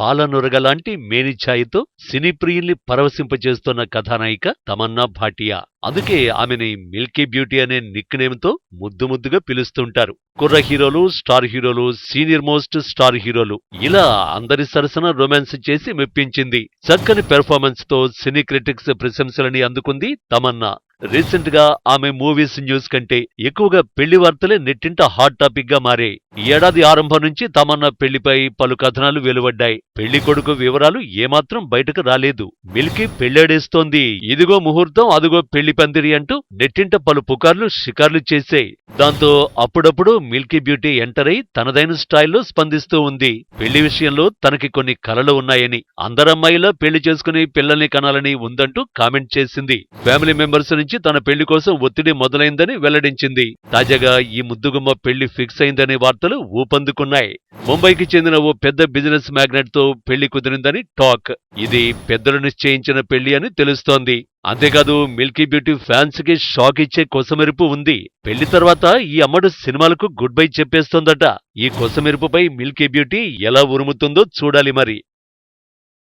పాలనొరగ లాంటి మేనిఛాయితో సినీ ప్రియుల్ని పరవశింపజేస్తున్న కథానాయిక తమన్నా భాటియా. అందుకే ఆమెని మిల్కీ బ్యూటీ అనే నిక్ నేమ్తో ముద్దు ముద్దుగా పిలుస్తుంటారు. కుర్ర హీరోలు స్టార్ హీరోలు సీనియర్ మోస్ట్ స్టార్ హీరోలు. ఇలా అందరి సరసన రొమాన్స్ చేసి మెప్పించింది. చక్కని పెర్ఫార్మెన్స్తో సినీ క్రిటిక్స్ ప్రశంసలని అందుకుంది తమన్నా. రీసెంట్గా ఆమె మూవీస్ న్యూస్ కంటే ఎక్కువగా పెళ్ళి వార్తలే నెట్టింట హాట్ టాపిక్గా మారాయి ఏడాది ఆరంభం నుంచి తమన్నా పెళ్ళిపై పలు కథనాలు వెలువడ్డాయి. పెళ్ళి కొడుకు వివరాలు ఏమాత్రం బయటకు రాలేదు. మిల్కీ పెళ్ళాడేస్తోంది. ఇదిగో ముహూర్తం అదిగో పెళ్ళి పందిరి అంటూ నెట్టింట పలు పుకార్లు షికార్లు చేశాయి దాంతో అప్పుడప్పుడు మిల్కీ బ్యూటీ ఎంటర్ అయి తనదైన స్టైల్లో స్పందిస్తూ ఉంది. పెళ్ళి విషయంలో తనకి కొన్ని కలలు ఉన్నాయని అందరమ్మాయిలా పెళ్ళి చేసుకుని పిల్లల్ని కనాలని ఉందంటూ కామెంట్ చేసింది. ఫ్యామిలీ మెంబర్స్ నుంచి తన పెళ్ళి కోసం ఒత్తిడి మొదలైందని వెల్లడించింది. తాజాగా ఈ ముద్దుగుమ్మ పెళ్ళి ఫిక్స్ అయిందనే వార్తలు ఊపందుకున్నాయి. ముంబైకి చెందిన ఓ పెద్ద బిజినెస్ మ్యాగ్నెట్తో పెళ్ళి కుదిరిందని టాక్. ఇది పెద్దలు నిశ్చయించిన పెళ్ళి అని తెలుస్తోంది. అంతేకాదు మిల్కీ బ్యూటీ ఫ్యాన్స్కి షాక్ ఇచ్చే కొసమెరుపు ఉంది. పెళ్ళి తర్వాత ఈ అమ్మడు సినిమాలకు గుడ్ బై చెప్పేస్తోందట. ఈ కొసమెరుపుపై మిల్కీ బ్యూటీ ఎలా ఉరుముతుందో చూడాలి మరి.